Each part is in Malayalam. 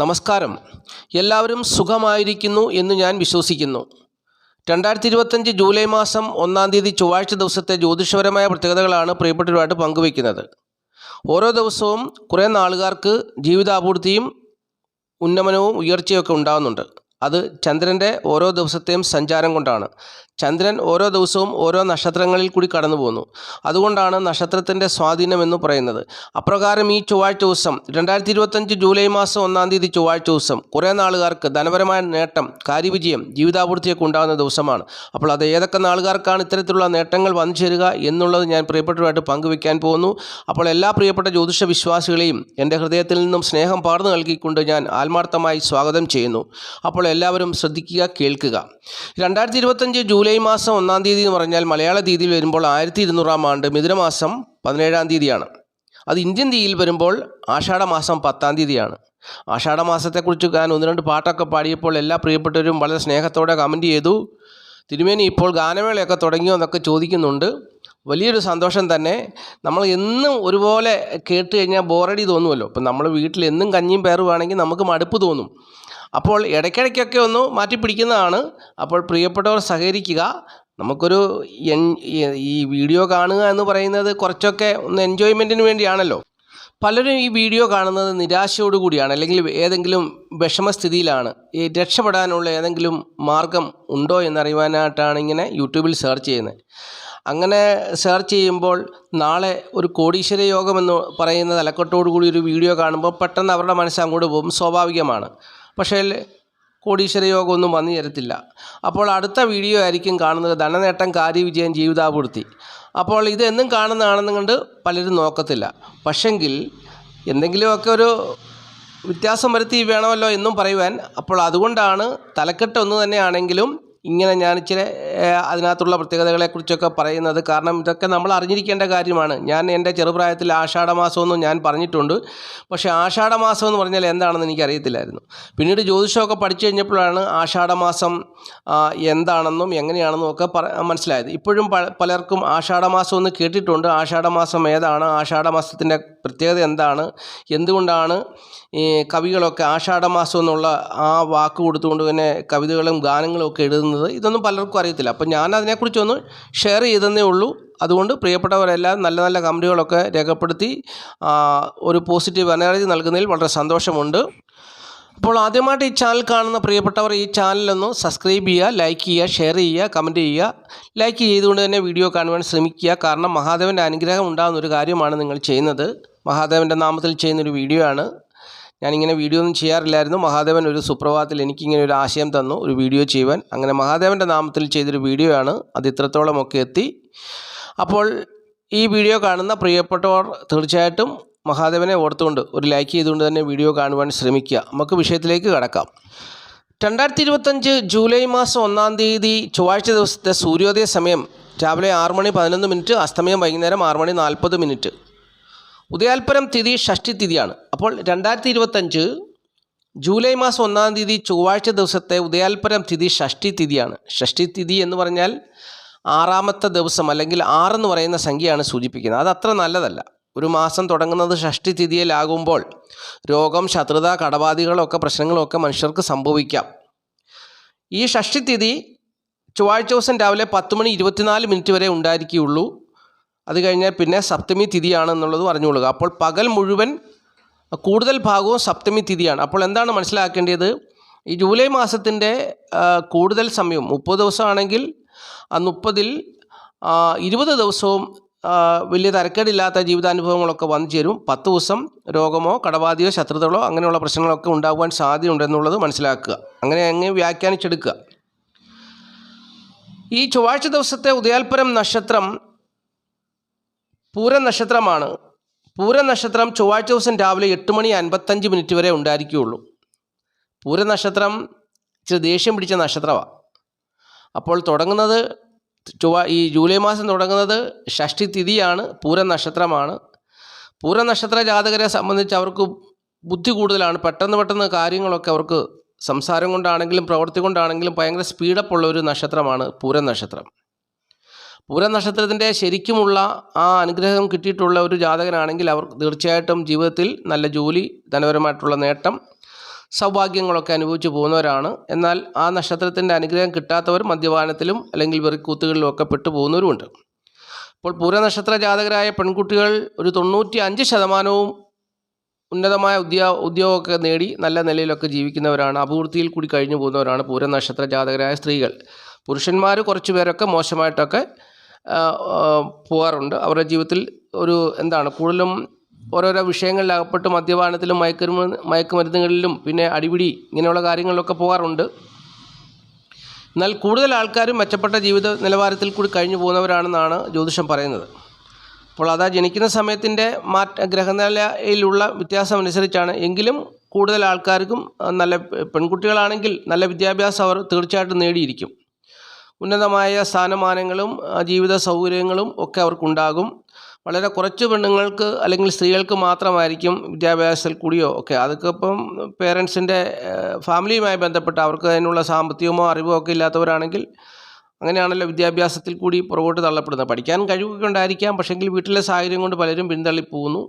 നമസ്കാരം. എല്ലാവരും സുഖമായിരിക്കുന്നു എന്ന് ഞാൻ വിശ്വസിക്കുന്നു. രണ്ടായിരത്തി ഇരുപത്തഞ്ച് ജൂലൈ മാസം ഒന്നാം തീയതി ചൊവ്വാഴ്ച ദിവസത്തെ ജ്യോതിഷപരമായ പ്രത്യേകതകളാണ് പ്രിയപ്പെട്ടവരുമായിട്ട് പങ്കുവയ്ക്കുന്നത്. ഓരോ ദിവസവും കുറേ നാളുകാർക്ക് ജീവിതാപൂർത്തിയും ഉന്നമനവും ഉയർച്ചയൊക്കെ ഉണ്ടാകുന്നുണ്ട് അത് ചന്ദ്രന്റെ ഓരോ ദിവസത്തെയും സഞ്ചാരം കൊണ്ടാണ്. ചന്ദ്രൻ ഓരോ ദിവസവും ഓരോ നക്ഷത്രങ്ങളിൽ കൂടി കടന്നു പോകുന്നു. അതുകൊണ്ടാണ് നക്ഷത്രത്തിന്റെ സ്വാധീനം എന്ന് പറയുന്നത്. അപ്രകാരം ഈ ചൊവ്വാഴ്ച ദിവസം രണ്ടായിരത്തി ഇരുപത്തഞ്ച് ജൂലൈ മാസം ഒന്നാം തീയതി ചൊവ്വാഴ്ച ദിവസം കുറേ നാളുകാർക്ക് ധനപരമായ നേട്ടം കാര്യവിജയം ജീവിതാപൂർത്തിയൊക്കെ ഉണ്ടാകുന്ന ദിവസമാണ്. അപ്പോൾ അത് ഏതൊക്കെ നാളുകാർക്കാണ് ഇത്തരത്തിലുള്ള നേട്ടങ്ങൾ വന്നു ചേരുക എന്നുള്ളത് ഞാൻ പ്രിയപ്പെട്ടവരുമായിട്ട് പങ്കുവയ്ക്കാൻ പോകുന്നു. അപ്പോൾ എല്ലാ പ്രിയപ്പെട്ട ജ്യോതിഷ വിശ്വാസികളെയും എന്റെ ഹൃദയത്തിൽ നിന്നും സ്നേഹം പാർന്നു നൽകിക്കൊണ്ട് ഞാൻ ആത്മാർത്ഥമായി സ്വാഗതം ചെയ്യുന്നു. അപ്പോൾ എല്ലാവരും ശ്രദ്ധിക്കുക കേൾക്കുക. രണ്ടായിരത്തി ഇരുപത്തഞ്ച് ജൂലൈ മാസം ഒന്നാം തീയതി എന്ന് പറഞ്ഞാൽ മലയാള തീയതിയിൽ വരുമ്പോൾ ആയിരത്തി ഇരുന്നൂറാം ആണ്ട് മിഥുനമാസം പതിനേഴാം തീയതിയാണ്. അത് ഇന്ത്യൻ തീയതിയിൽ വരുമ്പോൾ ആഷാഢമാസം പത്താം തീയതിയാണ്. ആഷാഢമാസത്തെക്കുറിച്ച് ഞാൻ ഒന്ന് രണ്ട് പാട്ടൊക്കെ പാടിയപ്പോൾ എല്ലാ പ്രിയപ്പെട്ടവരും വളരെ സ്നേഹത്തോടെ കമന്റ് ചെയ്തു. തിരുമേനി ഇപ്പോൾ ഗാനമേളയൊക്കെ തുടങ്ങിയോ എന്നൊക്കെ ചോദിക്കുന്നുണ്ട്. വലിയൊരു സന്തോഷം തന്നെ. നമ്മൾ എന്നും ഒരുപോലെ കേട്ട് കഴിഞ്ഞാൽ ബോറടി തോന്നുമല്ലോ. ഇപ്പം നമ്മൾ വീട്ടിൽ എന്നും കഞ്ഞിയും പേറുവാണെങ്കിൽ നമുക്ക് മടുപ്പ് തോന്നും. അപ്പോൾ ഇടയ്ക്കിടയ്ക്കൊക്കെ ഒന്ന് മാറ്റി പിടിക്കുന്നതാണ്. അപ്പോൾ പ്രിയപ്പെട്ടവർ സഹകരിക്കുക. നമുക്കൊരു എൻ ഈ വീഡിയോ കാണുക എന്ന് പറയുന്നത് കുറച്ചൊക്കെ ഒന്ന് എൻജോയ്മെന്റിന് വേണ്ടിയാണല്ലോ. പലരും ഈ വീഡിയോ കാണുന്നത് നിരാശയോടുകൂടിയാണ് അല്ലെങ്കിൽ ഏതെങ്കിലും വിഷമസ്ഥിതിയിലാണ്. ഈ രക്ഷപ്പെടാനുള്ള ഏതെങ്കിലും മാർഗം ഉണ്ടോ എന്നറിയുവാനായിട്ടാണ് ഇങ്ങനെ യൂട്യൂബിൽ സെർച്ച് ചെയ്യുന്നത്. അങ്ങനെ സെർച്ച് ചെയ്യുമ്പോൾ നാളെ ഒരു കോടീശ്വര യോഗമെന്ന് പറയുന്ന തലക്കെട്ടോടു കൂടി ഒരു വീഡിയോ കാണുമ്പോൾ പെട്ടെന്ന് അവരുടെ മനസ്സ് അങ്ങോട്ട് പോകും. സ്വാഭാവികമാണ്. പക്ഷേ കോടീശ്വര യോഗം ഒന്നും വന്നു തരത്തില്ല അപ്പോൾ അടുത്ത വീഡിയോ ആയിരിക്കും കാണുന്നത്. ധനനേട്ടം കാര്യവിജയം ജീവിതാപൂർത്തി അപ്പോൾ ഇതെന്നും കാണുന്നതാണെന്ന് കണ്ട് പലരും നോക്കത്തില്ല. പക്ഷെങ്കിൽ എന്തെങ്കിലുമൊക്കെ ഒരു വ്യത്യാസം വരുത്തി വേണമല്ലോ എന്നും പറയുവാൻ അപ്പോൾ അതുകൊണ്ടാണ് തലക്കെട്ട് ഒന്ന് തന്നെയാണെങ്കിലും ഇങ്ങനെ ഞാൻ ഏഹ്, അതിനകത്തുള്ള പ്രത്യേകതകളെക്കുറിച്ചൊക്കെ പറയുന്നത് കാരണം ഇതൊക്കെ നമ്മൾ അറിഞ്ഞിരിക്കേണ്ട കാര്യമാണ്. ഞാൻ എന്റെ ചെറുപ്രായത്തിൽ ആഷാഢമാസമെന്നും ഞാൻ പറഞ്ഞിട്ടുണ്ട്. പക്ഷേ ആഷാഢമാസം എന്ന് പറഞ്ഞാൽ എന്താണെന്ന് എനിക്ക് എനിക്കറിയത്തില്ലായിരുന്നു. പിന്നീട് ജ്യോതിഷമൊക്കെ പഠിച്ചു കഴിഞ്ഞപ്പോഴാണ് ആഷാഢമാസം എന്താണെന്നും എങ്ങനെയാണെന്നും ഒക്കെ മനസ്സിലായത്. ഇപ്പോഴും പലർക്കും ആഷാഢമാസം എന്ന് കേട്ടിട്ടുണ്ട്. ആഷാഢമാസം ഏതാണ്? ആഷാഢമാസത്തിന്റെ പ്രത്യേകത എന്താണ്? എന്തുകൊണ്ടാണ് ഈ കവികളൊക്കെ ആഷാഢമാസം എന്നുള്ള ആ വാക്ക് കൊടുത്തുകൊണ്ട് തന്നെ കവിതകളും ഗാനങ്ങളും ഒക്കെ എഴുതുന്നത്? ഇതൊന്നും പലർക്കും അറിയത്തില്ല. അപ്പം ഞാൻ അതിനെക്കുറിച്ചൊന്ന് ഷെയർ ചെയ്തെന്നേ ഉള്ളൂ. അതുകൊണ്ട് പ്രിയപ്പെട്ടവരെല്ലാം നല്ല നല്ല കമന്റുകളൊക്കെ രേഖപ്പെടുത്തി ഒരു പോസിറ്റീവ് എനർജി നൽകുന്നതിൽ വളരെ സന്തോഷമുണ്ട്. അപ്പോൾ ആദ്യമായിട്ട് ഈ ചാനൽ കാണുന്ന പ്രിയപ്പെട്ടവർ ഈ ചാനലൊന്ന് സബ്സ്ക്രൈബ് ചെയ്യുക ലൈക്ക് ചെയ്യുക ഷെയർ ചെയ്യുക കമന്റ് ചെയ്യുക. ലൈക്ക് ചെയ്തുകൊണ്ട് തന്നെ വീഡിയോ കാണുവാൻ ശ്രമിക്കുക. കാരണം മഹാദേവന്റെ അനുഗ്രഹം ഉണ്ടാകുന്ന ഒരു കാര്യമാണ് നിങ്ങൾ ചെയ്യുന്നത്. മഹാദേവന്റെ നാമത്തിൽ ചെയ്യുന്നൊരു വീഡിയോ ആണ്. ഞാനിങ്ങനെ വീഡിയോ ഒന്നും ചെയ്യാറില്ലായിരുന്നു. മഹാദേവൻ ഒരു സുപ്രഭാതത്തിൽ എനിക്കിങ്ങനെ ഒരു ആശയം തന്നു ഒരു വീഡിയോ ചെയ്യുവാൻ. അങ്ങനെ മഹാദേവന്റെ നാമത്തിൽ ചെയ്തൊരു വീഡിയോ ആണ്. അത് ഇത്രത്തോളമൊക്കെ എത്തി. അപ്പോൾ ഈ വീഡിയോ കാണുന്ന പ്രിയപ്പെട്ടവർ തീർച്ചയായിട്ടും മഹാദേവനെ ഓർത്തുകൊണ്ട് ഒരു ലൈക്ക് ചെയ്തുകൊണ്ട് തന്നെ വീഡിയോ കാണുവാൻ ശ്രമിക്കുക. നമുക്ക് വിഷയത്തിലേക്ക് കടക്കാം. രണ്ടായിരത്തി ഇരുപത്തഞ്ച് ജൂലൈ മാസം ഒന്നാം തീയതി ചൊവ്വാഴ്ച ദിവസത്തെ സൂര്യോദയ സമയം രാവിലെ ആറ് മണി പതിനൊന്ന് മിനിറ്റ് അസ്തമയം വൈകുന്നേരം ആറ് മണി നാൽപ്പത് മിനിറ്റ് ഉദയാൽപരം തിഥി ഷഷ്ടി തിഥിയാണ്. അപ്പോൾ രണ്ടായിരത്തി ഇരുപത്തഞ്ച് ജൂലൈ മാസം ഒന്നാം തീയതി ചൊവ്വാഴ്ച ദിവസത്തെ ഉദയാൽപരം തിഥി ഷഷ്ടി തിഥിയാണ്. ഷഷ്ടി തിഥി എന്ന് പറഞ്ഞാൽ ആറാമത്തെ ദിവസം അല്ലെങ്കിൽ ആറെന്ന് പറയുന്ന സംഖ്യയാണ് സൂചിപ്പിക്കുന്നത്. അത് അത്ര നല്ലതല്ല. ഒരു മാസം തുടങ്ങുന്നത് ഷഷ്ടി തിഥിയിലാകുമ്പോൾ രോഗം ശത്രുത കടബാധികളൊക്കെ പ്രശ്നങ്ങളൊക്കെ മനുഷ്യർക്ക് സംഭവിക്കാം. ഈ ഷഷ്ടി തിഥി ചൊവ്വാഴ്ച ദിവസം രാവിലെ പത്ത് മണി ഇരുപത്തിനാല് മിനിറ്റ് വരെ ഉണ്ടായിരിക്കുകയുള്ളൂ. അത് കഴിഞ്ഞാൽ പിന്നെ സപ്തമി തിഥിയാണെന്നുള്ളത് അറിഞ്ഞുകൊള്ളുക അപ്പോൾ പകൽ മുഴുവൻ കൂടുതൽ ഭാഗവും സപ്തമി തിഥിയാണ്. അപ്പോൾ എന്താണ് മനസ്സിലാക്കേണ്ടത്? ഈ ജൂലൈ മാസത്തിന്റെ കൂടുതൽ സമയം മുപ്പത് ദിവസമാണെങ്കിൽ ആ മുപ്പതിൽ ഇരുപത് ദിവസവും വലിയ തരക്കേടില്ലാത്ത ജീവിതാനുഭവങ്ങളൊക്കെ വന്നു ചേരും. പത്ത് ദിവസം രോഗമോ കടബാധയോ ശത്രുതകളോ അങ്ങനെയുള്ള പ്രശ്നങ്ങളൊക്കെ ഉണ്ടാകുവാൻ സാധ്യതയുണ്ടെന്നുള്ളത് മനസ്സിലാക്കുക. അങ്ങനെ അങ്ങ് വ്യാഖ്യാനിച്ചെടുക്കുക? ഈ ചൊവ്വാഴ്ച ദിവസത്തെ ഉദയാൽപരം നക്ഷത്രം പൂര നക്ഷത്രമാണ്. പൂര നക്ഷത്രം ചൊവ്വാഴ്ച ദിവസം രാവിലെ എട്ട് മണി അൻപത്തഞ്ച് മിനിറ്റ് വരെ ഉണ്ടായിരിക്കുകയുള്ളൂ. പൂര നക്ഷത്രം ഇച്ചിരി ദേഷ്യം പിടിച്ച നക്ഷത്രമാണ് അപ്പോൾ തുടങ്ങുന്നത് ചൊവ്വ ഈ ജൂലൈ മാസം തുടങ്ങുന്നത് ഷഷ്ടി തിഥിയാണ് പൂര നക്ഷത്രമാണ്. പൂര നക്ഷത്ര ജാതകരെ സംബന്ധിച്ച് അവർക്ക് ബുദ്ധി കൂടുതലാണ്. പെട്ടെന്ന് പെട്ടെന്ന് കാര്യങ്ങളൊക്കെ അവർക്ക് സംസാരം കൊണ്ടാണെങ്കിലും പ്രവൃത്തി കൊണ്ടാണെങ്കിലും ഭയങ്കര സ്പീഡപ്പ് ഉള്ള ഒരു നക്ഷത്രമാണ് പൂര നക്ഷത്രം. പൂര നക്ഷത്രത്തിന്റെ ശരിക്കുമുള്ള ആ അനുഗ്രഹം കിട്ടിയിട്ടുള്ള ഒരു ജാതകനാണെങ്കിൽ അവർ തീർച്ചയായിട്ടും ജീവിതത്തിൽ നല്ല ജോലി ധനപരമായിട്ടുള്ള നേട്ടം സൗഭാഗ്യങ്ങളൊക്കെ അനുഭവിച്ചു പോകുന്നവരാണ്. എന്നാൽ ആ നക്ഷത്രത്തിന്റെ അനുഗ്രഹം കിട്ടാത്തവർ മദ്യപാനത്തിലും അല്ലെങ്കിൽ വെറിക്കൂത്തുകളിലും ഒക്കെ പെട്ടു പോകുന്നവരുമുണ്ട്. അപ്പോൾ പൂരനക്ഷത്ര ജാതകരായ പെൺകുട്ടികൾ ഒരു തൊണ്ണൂറ്റി അഞ്ച് ശതമാനവും ഉന്നതമായ ഉദ്യോ ഉദ്യോഗമൊക്കെ നേടി നല്ല നിലയിലൊക്കെ ജീവിക്കുന്നവരാണ്. അപൂർത്തിയിൽ കൂടി കഴിഞ്ഞു പോകുന്നവരാണ് പൂരനക്ഷത്ര ജാതകരായ സ്ത്രീകൾ. പുരുഷന്മാർ കുറച്ച് പേരൊക്കെ മോശമായിട്ടൊക്കെ പോകാറുണ്ട്. അവരുടെ ജീവിതത്തിൽ ഒരു എന്താണ് കൂടുതലും ഓരോരോ വിഷയങ്ങളിൽ അകപ്പെട്ട് മദ്യപാനത്തിലും മയക്കുമരുന്ന് മയക്കുമരുന്നുകളിലും പിന്നെ അടിപിടി ഇങ്ങനെയുള്ള കാര്യങ്ങളിലൊക്കെ പോകാറുണ്ട്. എന്നാൽ കൂടുതൽ ആൾക്കാരും മെച്ചപ്പെട്ട ജീവിത നിലവാരത്തിൽ കൂടി കഴിഞ്ഞു പോകുന്നവരാണെന്നാണ് ജ്യോതിഷം പറയുന്നത്. അപ്പോൾ അതാ ജനിക്കുന്ന സമയത്തിന്റെ മാറ്റ ഗ്രഹനിലയിലുള്ള വ്യത്യാസം അനുസരിച്ചാണ്. എങ്കിലും കൂടുതൽ ആൾക്കാർക്കും നല്ല പെൺകുട്ടികളാണെങ്കിൽ നല്ല വിദ്യാഭ്യാസം അവർ തീർച്ചയായിട്ടും നേടിയിരിക്കും. ഉന്നതമായ സ്ഥാനമാനങ്ങളും ജീവിത സൗകര്യങ്ങളും ഒക്കെ അവർക്കുണ്ടാകും. വളരെ കുറച്ച് പെണ്ണുങ്ങൾക്ക് അല്ലെങ്കിൽ സ്ത്രീകൾക്ക് മാത്രമായിരിക്കും വിദ്യാഭ്യാസത്തിൽ കൂടിയോ ഒക്കെ. അതൊക്കെ ഇപ്പം പേരൻസിന്റെ ഫാമിലിയുമായി ബന്ധപ്പെട്ട് അവർക്ക് അതിനുള്ള സാമ്പത്തികമോ അറിവോ ഒക്കെ ഇല്ലാത്തവരാണെങ്കിൽ അങ്ങനെയാണല്ലോ വിദ്യാഭ്യാസത്തിൽ കൂടി പുറകോട്ട് തള്ളപ്പെടുന്നത്. പഠിക്കാൻ കഴിവൊക്കെ ഉണ്ടായിരിക്കാം പക്ഷേങ്കിൽ വീട്ടിലെ സാഹചര്യം കൊണ്ട് പലരും പിന്തള്ളിപ്പോകുന്നു.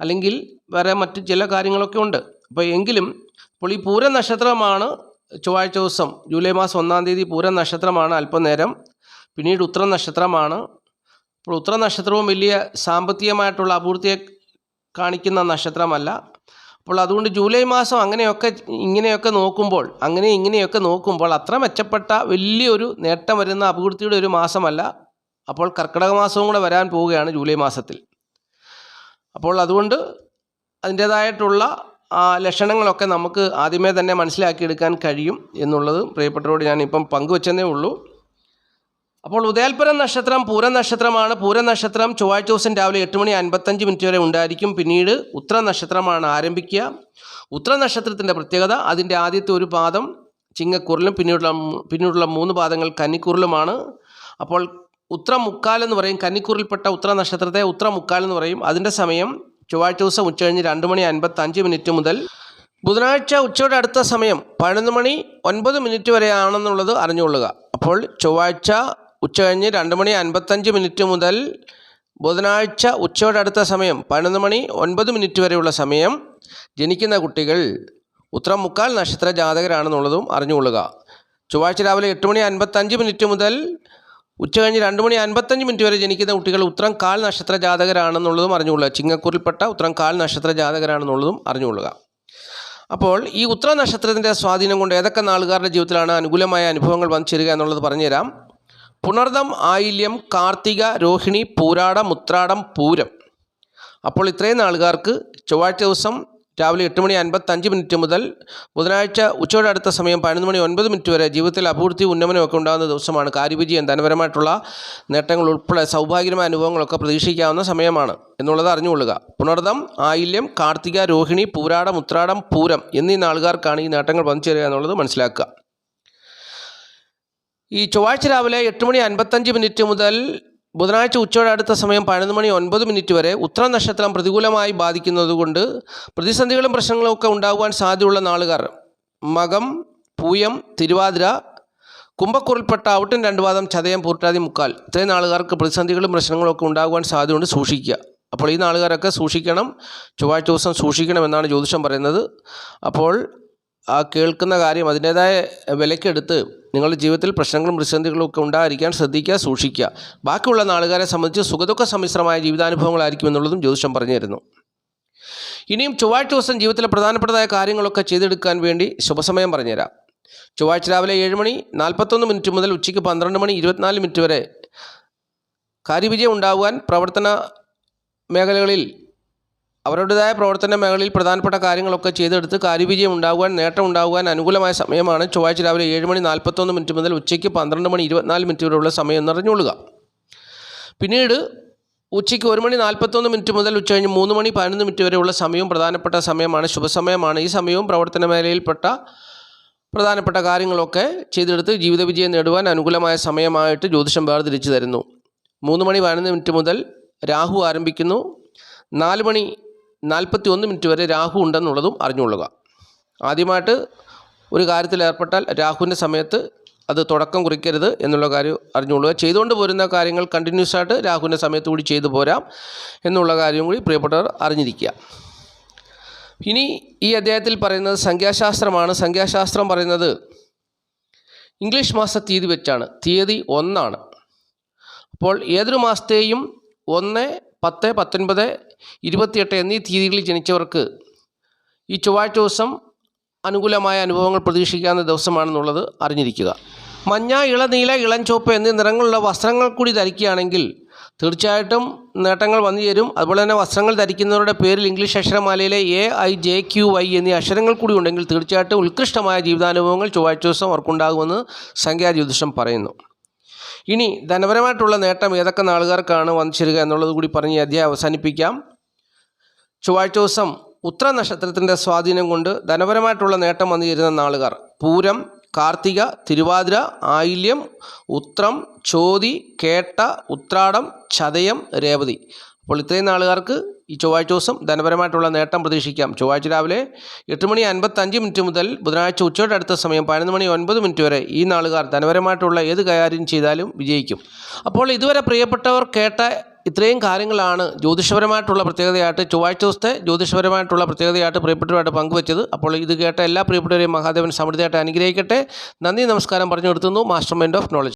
അല്ലെങ്കിൽ വേറെ മറ്റ് ചില കാര്യങ്ങളൊക്കെ ഉണ്ട്. അപ്പോൾ എങ്കിലും ഇപ്പോൾ ഈ പൂര നക്ഷത്രമാണ് ചൊവ്വാഴ്ച ദിവസം ജൂലൈ മാസം ഒന്നാം തീയതി പൂര നക്ഷത്രമാണ് അല്പനേരം. പിന്നീട് ഉത്തര നക്ഷത്രമാണ് അപ്പോൾ ഉത്തര നക്ഷത്രവും വലിയ സാമ്പത്തികമായിട്ടുള്ള അപൂർത്തിയെ കാണിക്കുന്ന നക്ഷത്രമല്ല. അപ്പോൾ അതുകൊണ്ട് ജൂലൈ മാസം അങ്ങനെയൊക്കെ ഇങ്ങനെയൊക്കെ നോക്കുമ്പോൾ അങ്ങനെ ഇങ്ങനെയൊക്കെ നോക്കുമ്പോൾ അത്ര മെച്ചപ്പെട്ട വലിയൊരു നേട്ടം വരുന്ന അപൂർത്തിയുടെ ഒരു മാസമല്ല. അപ്പോൾ കർക്കിടക മാസവും കൂടെ വരാൻ പോവുകയാണ് ജൂലൈ മാസത്തിൽ. അപ്പോൾ അതുകൊണ്ട് അതിന്റേതായിട്ടുള്ള ലക്ഷണങ്ങളൊക്കെ നമുക്ക് ആദ്യമേ തന്നെ മനസ്സിലാക്കിയെടുക്കാൻ കഴിയും എന്നുള്ളത് പ്രിയപ്പെട്ടവരോട് ഞാൻ ഇപ്പം ഉള്ളൂ. അപ്പോൾ ഉദയൽപരം നക്ഷത്രം പൂര നക്ഷത്രമാണ് പൂര നക്ഷത്രം ചൊവ്വാഴ്ച ദിവസം രാവിലെ എട്ട് മണി അൻപത്തഞ്ച് മിനിറ്റ് വരെ ഉണ്ടായിരിക്കും. പിന്നീട് ഉത്ര നക്ഷത്രമാണ് ആരംഭിക്കുക. ഉത്ര നക്ഷത്രത്തിന്റെ പ്രത്യേകത അതിന്റെ ആദ്യത്തെ ഒരു പാദം ചിങ്ങക്കുരലും പിന്നീടുള്ള പിന്നീടുള്ള മൂന്ന് പാദങ്ങൾ കന്നിക്കുരലുമാണ് അപ്പോൾ ഉത്ര മുക്കാൽ എന്ന് പറയും. കന്നിക്കുറിൽപ്പെട്ട ഉത്ര നക്ഷത്രത്തെ ഉത്ര മുക്കാൽ എന്ന് പറയും. അതിന്റെ സമയം ചൊവ്വാഴ്ച ദിവസം ഉച്ചകഴിഞ്ഞ് രണ്ട് മണി അൻപത്തഞ്ച് മിനിറ്റ് മുതൽ ബുധനാഴ്ച ഉച്ചയുടെ അടുത്ത സമയം പതിനൊന്ന് മണി ഒൻപത് മിനിറ്റ് വരെയാണെന്നുള്ളത് അറിഞ്ഞുകൊള്ളുക. അപ്പോൾ ചൊവ്വാഴ്ച ഉച്ചകഴിഞ്ഞ് രണ്ട് മണി അൻപത്തഞ്ച് മിനിറ്റ് മുതൽ ബുധനാഴ്ച ഉച്ചയോടടുത്ത സമയം പതിനൊന്ന് മണി ഒൻപത് മിനിറ്റ് വരെയുള്ള സമയം ജനിക്കുന്ന കുട്ടികൾ ഉത്തരം മുക്കാൽ നക്ഷത്ര ജാതകരാണെന്നുള്ളതും അറിഞ്ഞുകൊള്ളുക. ചൊവ്വാഴ്ച രാവിലെ എട്ട് മണി അൻപത്തഞ്ച് മിനിറ്റ് മുതൽ ഉച്ചകഴിഞ്ഞ് രണ്ട് മണി അൻപത്തഞ്ച് മിനിറ്റ് വരെ ജനിക്കുന്ന കുട്ടികൾ ഉത്തരം കാൽ നക്ഷത്ര ജാതകരാണെന്നുള്ളതും അറിഞ്ഞുകൊള്ളുക. ചിങ്ങക്കൂറിൽപ്പെട്ട ഉത്തരം കാൽ നക്ഷത്ര ജാതകരാണെന്നുള്ളതും അറിഞ്ഞുകൊള്ളുക. അപ്പോൾ ഈ ഉത്തര നക്ഷത്രത്തിന്റെ സ്വാധീനം കൊണ്ട് ഏതൊക്കെ നാളുകാരുടെ ജീവിതത്തിലാണ് അനുകൂലമായ അനുഭവങ്ങൾ വന്നു ചേരുക എന്നുള്ളത് പറഞ്ഞുതരാം. പുണർദം ആയില്യം കാർത്തിക രോഹിണി പൂരാടം ഉത്രാടം പൂരം. അപ്പോൾ ഇത്രയും നാളുകാർക്ക് ചൊവ്വാഴ്ച ദിവസം രാവിലെ എട്ട് മണി അൻപത്തഞ്ച് മിനിറ്റ് മുതൽ ബുധനാഴ്ച ഉച്ചയോടെ അടുത്ത സമയം പതിനൊന്ന് മണി ഒൻപത് മിനിറ്റ് വരെ ജീവിതത്തിൽ അഭിവൃദ്ധി ഉന്നമനമൊക്കെ ഉണ്ടാകുന്ന ദിവസമാണ്. കാര്യവിജയം ധനപരമായിട്ടുള്ള നേട്ടങ്ങൾ ഉൾപ്പെടെ സൗഭാഗ്യമായ അനുഭവങ്ങളൊക്കെ പ്രതീക്ഷിക്കാവുന്ന സമയമാണ് എന്നുള്ളത് അറിഞ്ഞുകൊള്ളുക. പുണർദം ആയില്യം കാർത്തിക രോഹിണി പൂരാടം ഉത്രാടം പൂരം എന്നീ നാളുകാർക്കാണ് ഈ നേട്ടങ്ങൾ വന്നു ചേരുക എന്നുള്ളത് മനസ്സിലാക്കുക. ഈ ചൊവ്വാഴ്ച രാവിലെ എട്ട് മണി അൻപത്തഞ്ച് മിനിറ്റ് മുതൽ ബുധനാഴ്ച ഉച്ചയോടെ അടുത്ത സമയം പതിനൊന്ന് മണി ഒൻപത് മിനിറ്റ് വരെ ഉത്തര നക്ഷത്രം പ്രതികൂലമായി ബാധിക്കുന്നതുകൊണ്ട് പ്രതിസന്ധികളും പ്രശ്നങ്ങളും ഒക്കെ ഉണ്ടാകുവാൻ സാധ്യതയുള്ള നാളുകാർ മകം പൂയം തിരുവാതിര കുംഭക്കുറിൽപ്പെട്ട ഔട്ടൻ രണ്ട് പാദം ചതയം പൂർട്ടാതി മുക്കാൽ ഇത്രയും നാളുകാർക്ക് പ്രതിസന്ധികളും പ്രശ്നങ്ങളും ഒക്കെ ഉണ്ടാകുവാൻ സാധ്യതയുണ്ട് സൂക്ഷിക്കുക. അപ്പോൾ ഈ നാളുകാരൊക്കെ സൂക്ഷിക്കണം ചൊവ്വാഴ്ച ദിവസം സൂക്ഷിക്കണമെന്നാണ് ജ്യോതിഷം പറയുന്നത്. അപ്പോൾ ആ കേൾക്കുന്ന കാര്യം അതിന്റേതായ വിലക്കെടുത്ത് നിങ്ങളുടെ ജീവിതത്തിൽ പ്രശ്നങ്ങളും പ്രതിസന്ധികളും ഒക്കെ ഉണ്ടായിരിക്കാൻ ശ്രദ്ധിക്കുക സൂക്ഷിക്കുക. ബാക്കിയുള്ള നാളുകാരെ സംബന്ധിച്ച് സുഖദുഃഖ സമ്മിശ്രമായ ജീവിതാനുഭവങ്ങളായിരിക്കും എന്നുള്ളതും ജ്യോതിഷം പറഞ്ഞു തരുന്നു ഇനിയും ചൊവ്വാഴ്ച ദിവസം ജീവിതത്തിലെ പ്രധാനപ്പെട്ടതായ കാര്യങ്ങളൊക്കെ ചെയ്തെടുക്കാൻ വേണ്ടി ശുഭസമയം പറഞ്ഞുതരാം. ചൊവ്വാഴ്ച രാവിലെ ഏഴ് മണി നാൽപ്പത്തൊന്ന് മിനിറ്റ് മുതൽ ഉച്ചയ്ക്ക് പന്ത്രണ്ട് മണി ഇരുപത്തിനാല് മിനിറ്റ് വരെ കാര്യവിജയം ഉണ്ടാകുവാൻ പ്രവർത്തന മേഖലകളിൽ അവരുടേതായ പ്രവർത്തന മേഖലയിൽ പ്രധാനപ്പെട്ട കാര്യങ്ങളൊക്കെ ചെയ്തെടുത്ത് കാര്യവിജയം ഉണ്ടാകുവാൻ നേട്ടം ഉണ്ടാകുവാൻ അനുകൂലമായ സമയമാണ് ചൊവ്വാഴ്ച രാവിലെ ഏഴ് മണി നാൽപ്പത്തൊന്ന് മിനിറ്റ് മുതൽ ഉച്ചയ്ക്ക് പന്ത്രണ്ട് മണി ഇരുപത്തിനാല് മിനിറ്റ് വരെയുള്ള സമയം എന്നറിഞ്ഞുകൊള്ളുക. പിന്നീട് ഉച്ചയ്ക്ക് ഒരു മണി നാൽപ്പത്തൊന്ന് മിനിറ്റ് മുതൽ ഉച്ച കഴിഞ്ഞ് മൂന്ന് മണി പതിനൊന്ന് മിനിറ്റ് വരെയുള്ള സമയവും പ്രധാനപ്പെട്ട സമയമാണ് ശുഭസമയമാണ്. ഈ സമയവും പ്രവർത്തന മേഖലയിൽപ്പെട്ട പ്രധാനപ്പെട്ട കാര്യങ്ങളൊക്കെ ചെയ്തെടുത്ത് ജീവിത വിജയം നേടുവാൻ അനുകൂലമായ സമയമായിട്ട് ജ്യോതിഷം വേർതിരിച്ചു തരുന്നു. മൂന്ന് മണി പതിനൊന്ന് മിനിറ്റ് മുതൽ രാഹു ആരംഭിക്കുന്നു. നാല് മണി നാൽപ്പത്തി ഒന്ന് മിനിറ്റ് വരെ രാഹു ഉണ്ടെന്നുള്ളതും അറിഞ്ഞുകൊള്ളുക. ആദ്യമായിട്ട് ഒരു കാര്യത്തിൽ ഏർപ്പെട്ടാൽ രാഹുവിന്റെ സമയത്ത് അത് തുടക്കം കുറിക്കരുത് എന്നുള്ള കാര്യം അറിഞ്ഞുകൊള്ളുക. ചെയ്തുകൊണ്ട് പോരുന്ന കാര്യങ്ങൾ കണ്ടിന്യൂസ് ആയിട്ട് രാഹുവിന്റെ സമയത്ത് കൂടി ചെയ്തു പോരാം എന്നുള്ള കാര്യം കൂടി പ്രിയപ്പെട്ടവർ അറിഞ്ഞിരിക്കുക. ഇനി ഈ അധ്യായത്തിൽ പറയുന്നത് സംഖ്യാശാസ്ത്രമാണ്. സംഖ്യാശാസ്ത്രം പറയുന്നത് ഇംഗ്ലീഷ് മാസ തീയതി വെച്ചാണ്. തീയതി ഒന്നാണ്. അപ്പോൾ ഏതൊരു മാസത്തെയും ഒന്ന് പത്ത് പത്തൊൻപത് ഇരുപത്തിയെട്ട് എന്നീ തീയതികളിൽ ജനിച്ചവർക്ക് ഈ ചൊവ്വാഴ്ച ദിവസം അനുകൂലമായ അനുഭവങ്ങൾ പ്രതീക്ഷിക്കാവുന്ന ദിവസമാണെന്നുള്ളത് അറിഞ്ഞിരിക്കുക. മഞ്ഞ ഇളനീല ഇളഞ്ചുവപ്പ് എന്നീ നിറങ്ങളുള്ള വസ്ത്രങ്ങൾ കൂടി ധരിക്കുകയാണെങ്കിൽ തീർച്ചയായിട്ടും നേട്ടങ്ങൾ വന്നു ചേരും. അതുപോലെ തന്നെ വസ്ത്രങ്ങൾ ധരിക്കുന്നവരുടെ പേരിൽ English അക്ഷരമാലയിലെ A I J Q Y എന്നീ അക്ഷരങ്ങൾ കൂടി ഉണ്ടെങ്കിൽ തീർച്ചയായിട്ടും ഉത്കൃഷ്ടമായ ജീവിതാനുഭവങ്ങൾ ചൊവ്വാഴ്ച ദിവസം അവർക്കുണ്ടാകുമെന്ന് സംഖ്യാജ്യോതിഷം പറയുന്നു. ഇനി ധനപരമായിട്ടുള്ള നേട്ടം ഏതൊക്കെ നാളുകാർക്കാണ് വന്നു ചേരുക എന്നുള്ളത് കൂടി പറഞ്ഞ് അധ്യായം അവസാനിപ്പിക്കാം. ചൊവ്വാഴ്ച ദിവസം ഉത്ര നക്ഷത്രത്തിന്റെ സ്വാധീനം കൊണ്ട് ധനപരമായിട്ടുള്ള നേട്ടം വന്നു ചേരുന്ന നാളുകാർ. പൂരം കാർത്തിക തിരുവാതിര ആയില്യം ഉത്രം ചോതി കേട്ട ഉത്രാടം ചതയം രേവതി. അപ്പോൾ ഇത്രയും നാളുകാർക്ക് ഈ ചൊവ്വാഴ്ച ദിവസം ധനപരമായിട്ടുള്ള നേട്ടം പ്രതീക്ഷിക്കാം. ചൊവ്വാഴ്ച രാവിലെ എട്ട് മണി അൻപത്തഞ്ച് മിനിറ്റ് മുതൽ ബുധനാഴ്ച ഉച്ചയോടെ അടുത്ത സമയം പതിനൊന്ന് മണി ഒൻപത് മിനിറ്റ് വരെ ഈ നാളുകാർ ധനപരമായിട്ടുള്ള ഏത് കാര്യം ചെയ്താലും വിജയിക്കും. അപ്പോൾ ഇതുവരെ പ്രിയപ്പെട്ടവർ കേട്ട ഇത്രയും കാര്യങ്ങളാണ് ജ്യോതിഷപരമായിട്ടുള്ള പ്രത്യേകതയായിട്ട് ചൊവ്വാഴ്ച ദിവസത്തെ ജ്യോതിഷപരമായിട്ടുള്ള പ്രത്യേകതയായിട്ട് പ്രിയപ്പെട്ടവരായിട്ട് പങ്കുവച്ചത്. അപ്പോൾ ഇത് കേട്ട എല്ലാ പ്രിയപ്പെട്ടവരെയും മഹാദേവൻ സമൃദ്ധിയായിട്ട് അനുഗ്രഹിക്കട്ടെ. നന്ദി നമസ്കാരം പറഞ്ഞു നിർത്തുന്നു. Master mind of knowledge